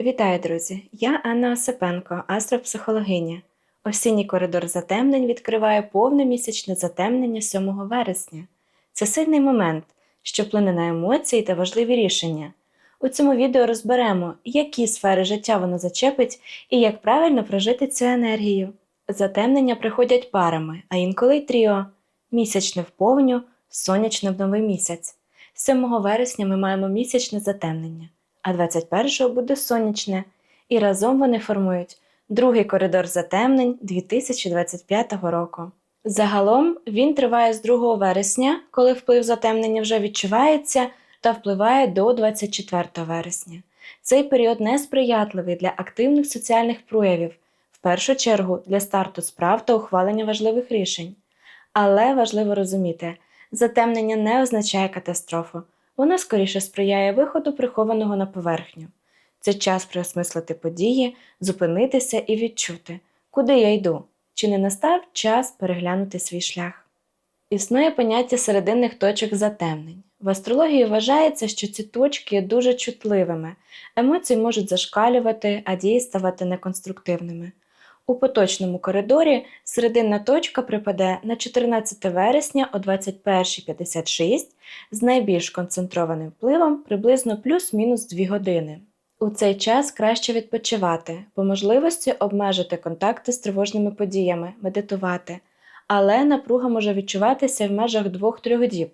Вітаю, друзі! Я Анна Осипенко, астропсихологиня. Осінній коридор затемнень відкриває повне місячне затемнення 7 вересня. Це сильний момент, що вплине на емоції та важливі рішення. У цьому відео розберемо, які сфери життя воно зачепить і як правильно прожити цю енергію. Затемнення приходять парами, а інколи й тріо. Місячне в повню, сонячне в новий місяць. 7 вересня ми маємо місячне затемнення, а 21-го буде сонячне, і разом вони формують другий коридор затемнень 2025 року. Загалом він триває з 2 вересня, коли вплив затемнення вже відчувається, та впливає до 24 вересня. Цей період несприятливий для активних соціальних проявів, в першу чергу для старту справ та ухвалення важливих рішень. Але важливо розуміти, затемнення не означає катастрофу, воно скоріше сприяє виходу прихованого на поверхню. Це час переосмислити події, зупинитися і відчути, куди я йду, чи не настав час переглянути свій шлях. Існує поняття серединних точок затемнень. В астрології вважається, що ці точки є дуже чутливими, емоції можуть зашкалювати, а дії ставати неконструктивними. У поточному коридорі серединна точка припаде на 14 вересня о 21.56 з найбільш концентрованим впливом приблизно плюс-мінус 2 години. У цей час краще відпочивати, по можливості обмежити контакти з тривожними подіями, медитувати, але напруга може відчуватися в межах 2-3 діб.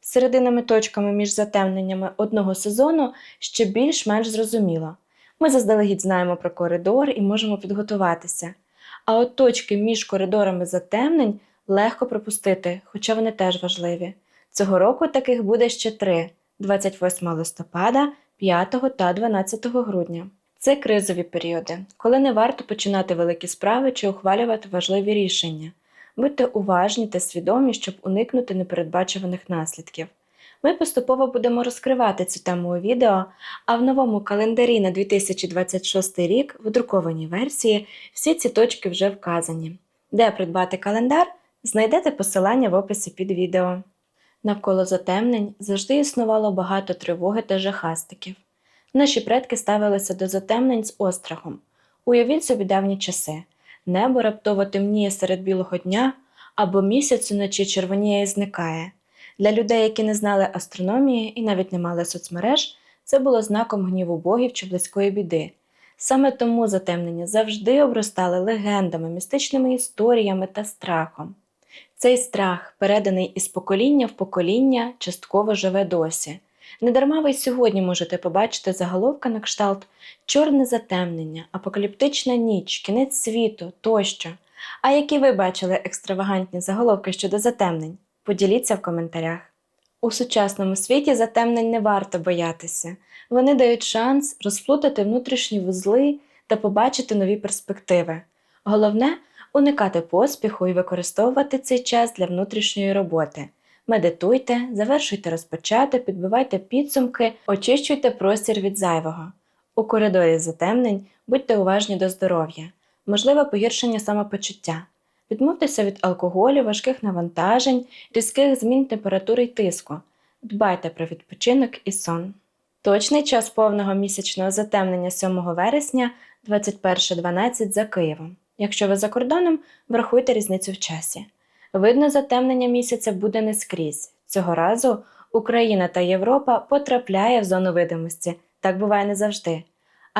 Серединними точками між затемненнями одного сезону ще більш-менш зрозуміло. Ми заздалегідь знаємо про коридор і можемо підготуватися. А от точки між коридорами затемнень легко пропустити, хоча вони теж важливі. Цього року таких буде ще три: 28 листопада, 5 та 12 грудня. Це кризові періоди, коли не варто починати великі справи чи ухвалювати важливі рішення. Будьте уважні та свідомі, щоб уникнути непередбачуваних наслідків. Ми поступово будемо розкривати цю тему у відео, а в новому календарі на 2026 рік в друкованій версії всі ці точки вже вказані. Де придбати календар, знайдете посилання в описі під відео. Навколо затемнень завжди існувало багато тривоги та жахастиків. Наші предки ставилися до затемнень з острахом. Уявіть собі давні часи. Небо раптово темніє серед білого дня, або місяць уночі червоніє і зникає. Для людей, які не знали астрономії і навіть не мали соцмереж, це було знаком гніву богів чи близької біди. Саме тому затемнення завжди обростали легендами, містичними історіями та страхом. Цей страх, переданий із покоління в покоління, частково живе досі. Недарма ви й сьогодні можете побачити заголовка на кшталт чорне затемнення, апокаліптична ніч, кінець світу тощо. А які ви бачили екстравагантні заголовки щодо затемнень? Поділіться в коментарях. У сучасному світі затемнень не варто боятися. Вони дають шанс розплутати внутрішні вузли та побачити нові перспективи. Головне уникати поспіху і використовувати цей час для внутрішньої роботи. Медитуйте, завершуйте розпочати, підбивайте підсумки, очищуйте простір від зайвого. У коридорі затемнень будьте уважні до здоров'я, можливе погіршення самопочуття. Відмовтеся від алкоголю, важких навантажень, різких змін температури й тиску. Дбайте про відпочинок і сон. Точний час повного місячного затемнення 7 вересня 21.12 за Києвом. Якщо ви за кордоном, врахуйте різницю в часі. Видно, затемнення місяця буде не скрізь. Цього разу Україна та Європа потрапляє в зону видимості, так буває не завжди.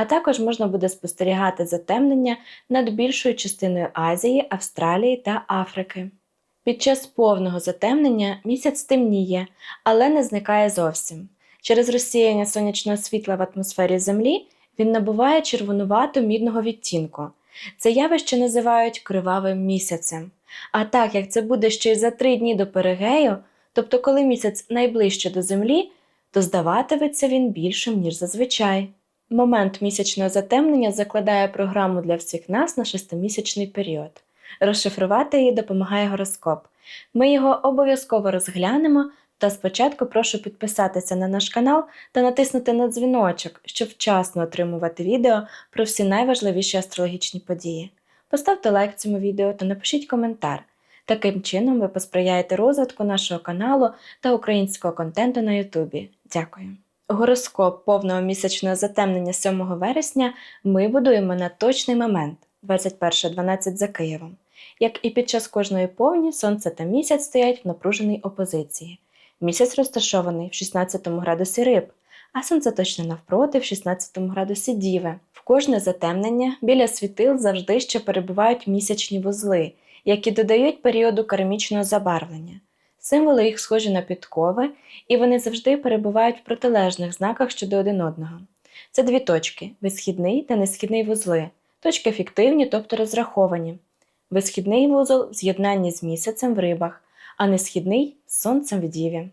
А також можна буде спостерігати затемнення над більшою частиною Азії, Австралії та Африки. Під час повного затемнення місяць темніє, але не зникає зовсім. Через розсіяння сонячного світла в атмосфері Землі він набуває червонувато мідного відтінку. Це явище називають кривавим місяцем. А так як це буде ще й за три дні до перигею, тобто коли місяць найближче до Землі, то здаватиметься він більшим, ніж зазвичай. Момент місячного затемнення закладає програму для всіх нас на шестимісячний період. Розшифрувати її допомагає гороскоп. Ми його обов'язково розглянемо, та спочатку прошу підписатися на наш канал та натиснути на дзвіночок, щоб вчасно отримувати відео про всі найважливіші астрологічні події. Поставте лайк цьому відео та напишіть коментар. Таким чином ви посприяєте розвитку нашого каналу та українського контенту на Ютубі. Дякую! Гороскоп повного місячного затемнення 7 вересня ми будуємо на точний момент 21.12 за Києвом. Як і під час кожної повні, сонце та місяць стоять в напруженій опозиції. Місяць розташований в 16 градусі риб, а сонце точно навпроти в 16 градусі Діви. В кожне затемнення біля світил завжди ще перебувають місячні вузли, які додають періоду кармічного забарвлення. Символи їх схожі на підкови, і вони завжди перебувають в протилежних знаках щодо один одного. Це дві точки висхідний та несхідний вузли. Точки фіктивні, тобто розраховані. Висхідний вузол в з'єднанні з місяцем в рибах, а несхідний з сонцем в діві.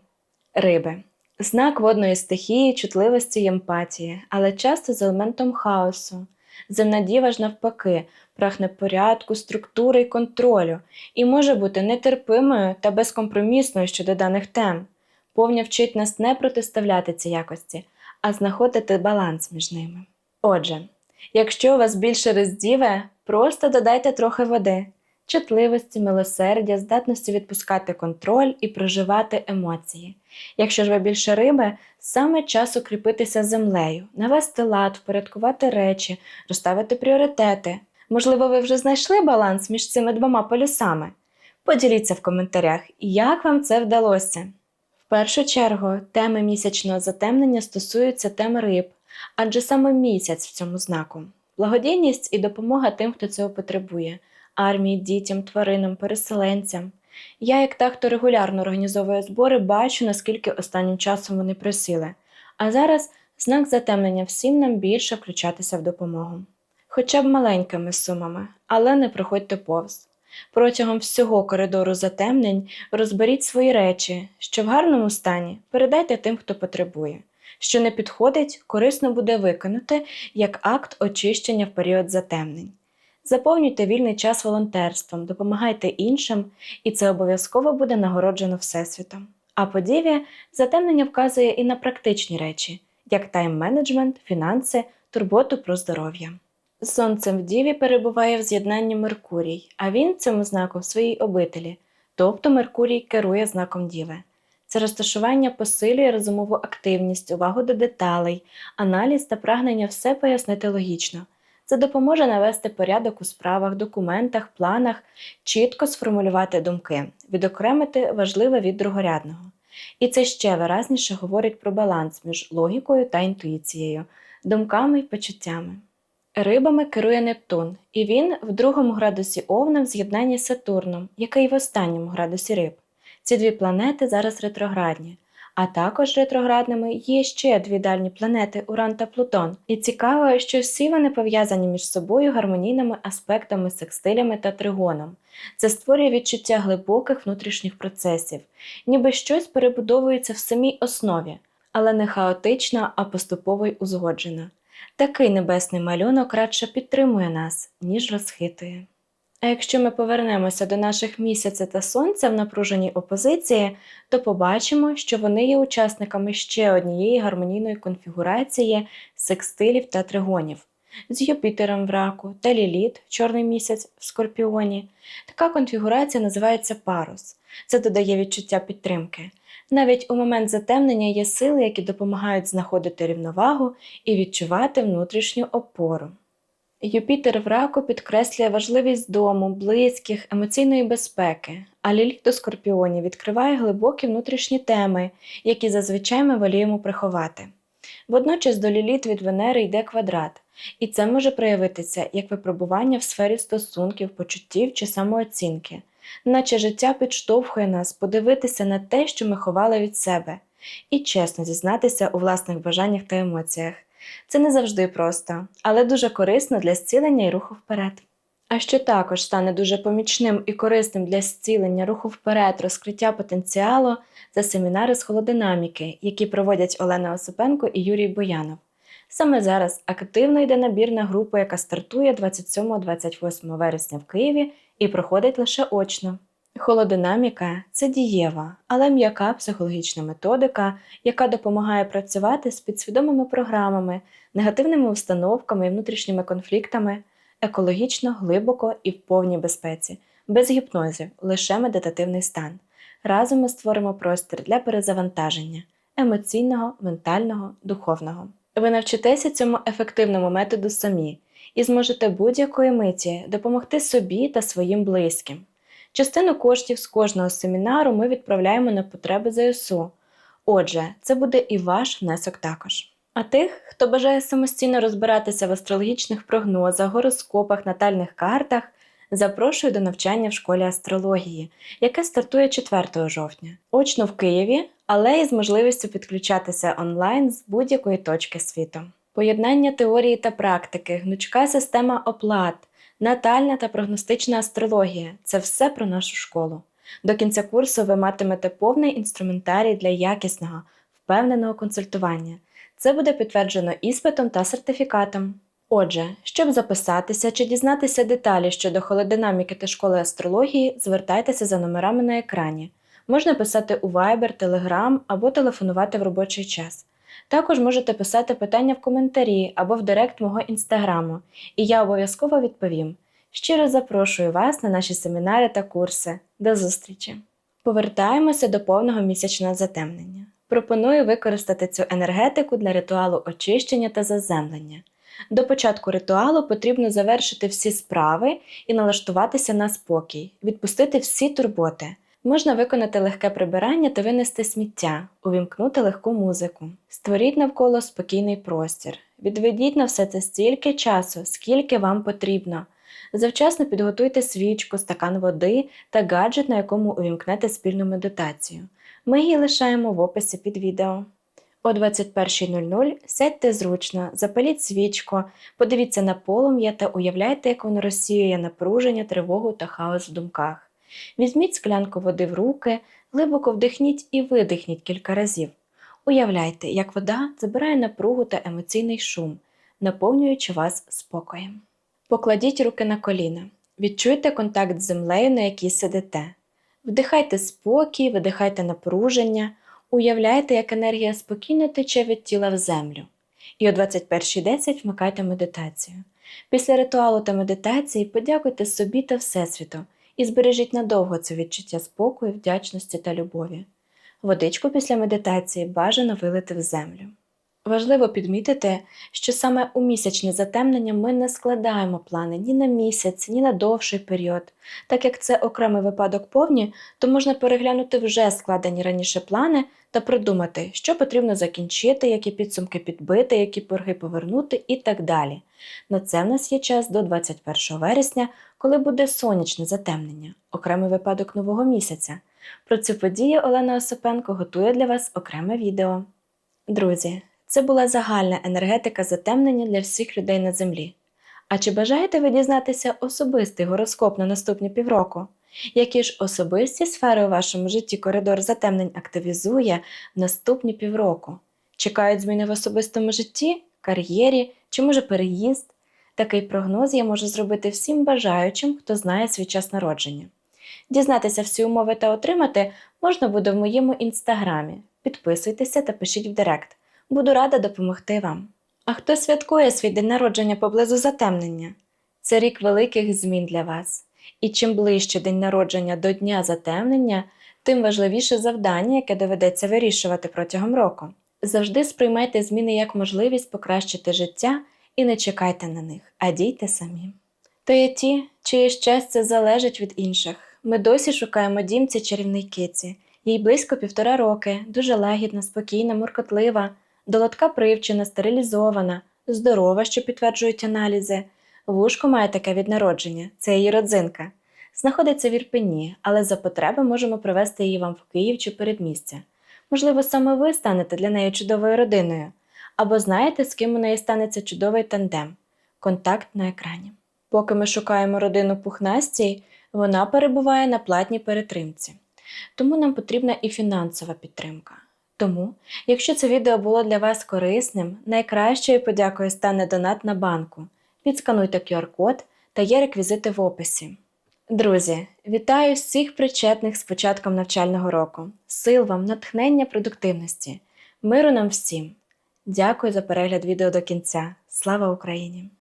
Риби. Знак водної стихії, чутливості й емпатії, але часто з елементом хаосу. Земна діва ж навпаки, прагне порядку, структури й контролю, і може бути нетерпимою та безкомпромісною щодо даних тем. Повня вчить нас не протиставляти ці якості, а знаходити баланс між ними. Отже, якщо у вас більше роздіве, просто додайте трохи води, чутливості, милосердя, здатності відпускати контроль і проживати емоції. Якщо ж ви більше риби, саме час укріпитися землею, навести лад, впорядкувати речі, розставити пріоритети. Можливо, ви вже знайшли баланс між цими двома полюсами? Поділіться в коментарях, як вам це вдалося. В першу чергу, теми місячного затемнення стосуються тем риб, адже саме місяць в цьому знаку. Благодійність і допомога тим, хто цього потребує армії, дітям, тваринам, переселенцям. Я, як та, хто регулярно організовує збори, бачу, наскільки останнім часом вони просили. А зараз знак затемнення всім нам більше включатися в допомогу. Хоча б маленькими сумами, але не проходьте повз. Протягом всього коридору затемнень розберіть свої речі, що в гарному стані передайте тим, хто потребує. Що не підходить, корисно буде виконати як акт очищення в період затемнень. Заповнюйте вільний час волонтерством, допомагайте іншим, і це обов'язково буде нагороджено Всесвітом. А по діві затемнення вказує і на практичні речі, як тайм-менеджмент, фінанси, турботу про здоров'я. Сонцем в Діві перебуває в з'єднанні Меркурій, а він цьому знаку в своїй обителі, тобто Меркурій керує знаком Діви. Це розташування посилює розумову активність, увагу до деталей, аналіз та прагнення все пояснити логічно. Це допоможе навести порядок у справах, документах, планах, чітко сформулювати думки, відокремити важливе від другорядного. І це ще виразніше говорить про баланс між логікою та інтуїцією, думками й почуттями. Рибами керує Нептун, і він в другому градусі Овна в з'єднанні з Сатурном, який в останньому градусі риб. Ці дві планети зараз ретроградні, а також ретроградними є ще дві дальні планети Уран та Плутон. І цікаво, що всі вони пов'язані між собою гармонійними аспектами, секстилями та тригоном. Це створює відчуття глибоких внутрішніх процесів, ніби щось перебудовується в самій основі, але не хаотично, а поступово й узгоджено. Такий небесний малюнок радше підтримує нас, ніж розхитує. А якщо ми повернемося до наших місяця та сонця в напруженій опозиції, то побачимо, що вони є учасниками ще однієї гармонійної конфігурації секстилів та тригонів з Юпітером в раку та Ліліт, чорний місяць в Скорпіоні. Така конфігурація називається парус. Це додає відчуття підтримки. Навіть у момент затемнення є сили, які допомагають знаходити рівновагу і відчувати внутрішню опору. Юпітер в раку підкреслює важливість дому, близьких, емоційної безпеки, а ліліт у скорпіоні відкриває глибокі внутрішні теми, які зазвичай ми воліємо приховати. Водночас до ліліт від Венери йде квадрат, і це може проявитися як випробування в сфері стосунків, почуттів чи самооцінки, наче життя підштовхує нас подивитися на те, що ми ховали від себе, і чесно зізнатися у власних бажаннях та емоціях. Це не завжди просто, але дуже корисно для зцілення і руху вперед. А що також стане дуже помічним і корисним для зцілення руху вперед, розкриття потенціалу це семінари з холодинаміки, які проводять Олена Осипенко і Юрій Боянов. Саме зараз активно йде набір на групу, яка стартує 27-28 вересня в Києві і проходить лише очно. Холодинаміка це дієва, але м'яка психологічна методика, яка допомагає працювати з підсвідомими програмами, негативними установками і внутрішніми конфліктами, екологічно, глибоко і в повній безпеці, без гіпнозів, лише медитативний стан. Разом ми створимо простір для перезавантаження, емоційного, ментального, духовного. Ви навчитеся цьому ефективному методу самі і зможете будь-якої миті допомогти собі та своїм близьким. Частину коштів з кожного семінару ми відправляємо на потреби ЗСУ. Отже, це буде і ваш внесок також. А тих, хто бажає самостійно розбиратися в астрологічних прогнозах, гороскопах, натальних картах, запрошую до навчання в школі астрології, яке стартує 4 жовтня, очно в Києві, але із можливістю підключатися онлайн з будь-якої точки світу. Поєднання теорії та практики, гнучка система оплат, натальна та прогностична астрологія це все про нашу школу. До кінця курсу ви матимете повний інструментарій для якісного, впевненого консультування. Це буде підтверджено іспитом та сертифікатом. Отже, щоб записатися чи дізнатися деталі щодо холодинаміки та школи астрології, звертайтеся за номерами на екрані. Можна писати у Viber, Telegram або телефонувати в робочий час. Також можете писати питання в коментарі або в директ мого інстаграму, і я обов'язково відповім. Щиро запрошую вас на наші семінари та курси. До зустрічі! Повертаємося до повного місячного затемнення. Пропоную використати цю енергетику для ритуалу очищення та заземлення. До початку ритуалу потрібно завершити всі справи і налаштуватися на спокій, відпустити всі турботи. Можна виконати легке прибирання та винести сміття, увімкнути легку музику. Створіть навколо спокійний простір. Відведіть на все це стільки часу, скільки вам потрібно. Завчасно підготуйте свічку, стакан води та гаджет, на якому увімкнете спільну медитацію. Ми її лишаємо в описі під відео. О 21.00 сядьте зручно, запаліть свічку, подивіться на полум'я та уявляйте, як воно розсіює напруження, тривогу та хаос в думках. Візьміть склянку води в руки, глибоко вдихніть і видихніть кілька разів. Уявляйте, як вода забирає напругу та емоційний шум, наповнюючи вас спокоєм. Покладіть руки на коліна, відчуйте контакт з землею, на якій сидите. Вдихайте спокій, видихайте напруження, уявляйте, як енергія спокійно тече від тіла в землю. І о 21.10 вмикайте медитацію. Після ритуалу та медитації подякуйте собі та Всесвіту і збережіть надовго це відчуття спокою, вдячності та любові. Водичку після медитації бажано вилити в землю. Важливо підмітити, що саме у місячне затемнення ми не складаємо плани ні на місяць, ні на довший період. Так як це окремий випадок повні, то можна переглянути вже складені раніше плани та продумати, що потрібно закінчити, які підсумки підбити, які борги повернути і так далі. На це в нас є час до 21 вересня, коли буде сонячне затемнення, окремий випадок нового місяця. Про цю подію Олена Осипенко готує для вас окреме відео. Друзі, це була загальна енергетика затемнення для всіх людей на землі. А чи бажаєте ви дізнатися особистий гороскоп на наступні півроку? Які ж особисті сфери у вашому житті коридор затемнень активізує в наступні півроку? Чекають зміни в особистому житті, кар'єрі чи може переїзд? Такий прогноз я можу зробити всім бажаючим, хто знає свій час народження. Дізнатися всі умови та отримати можна буде в моєму інстаграмі. Підписуйтеся та пишіть в Директ. Буду рада допомогти вам. А хто святкує свій день народження поблизу затемнення? Це рік великих змін для вас. І чим ближче день народження до дня затемнення, тим важливіше завдання, яке доведеться вирішувати протягом року. Завжди сприймайте зміни як можливість покращити життя і не чекайте на них, а дійте самі. То є ті, чиє щастя залежить від інших. Ми досі шукаємо дімці чарівний киці. Їй близько півтора роки, дуже лагідна, спокійна, муркотлива, долотка привчена, стерилізована, здорова, що підтверджують аналізи. Вушко має таке від народження, це її родзинка. Знаходиться в Ірпені, але за потреби можемо привезти її вам в Київ чи передмістя. Можливо, саме ви станете для неї чудовою родиною, або знаєте, з ким у неї станеться чудовий тандем. Контакт на екрані. Поки ми шукаємо родину пухнастій, вона перебуває на платній перетримці. Тому нам потрібна і фінансова підтримка. Тому, якщо це відео було для вас корисним, найкращою подякою стане донат на банку. Підскануйте QR-код та є реквізити в описі. Друзі, вітаю всіх причетних з початком навчального року. Сил вам, натхнення, продуктивності, миру нам всім. Дякую за перегляд відео до кінця. Слава Україні!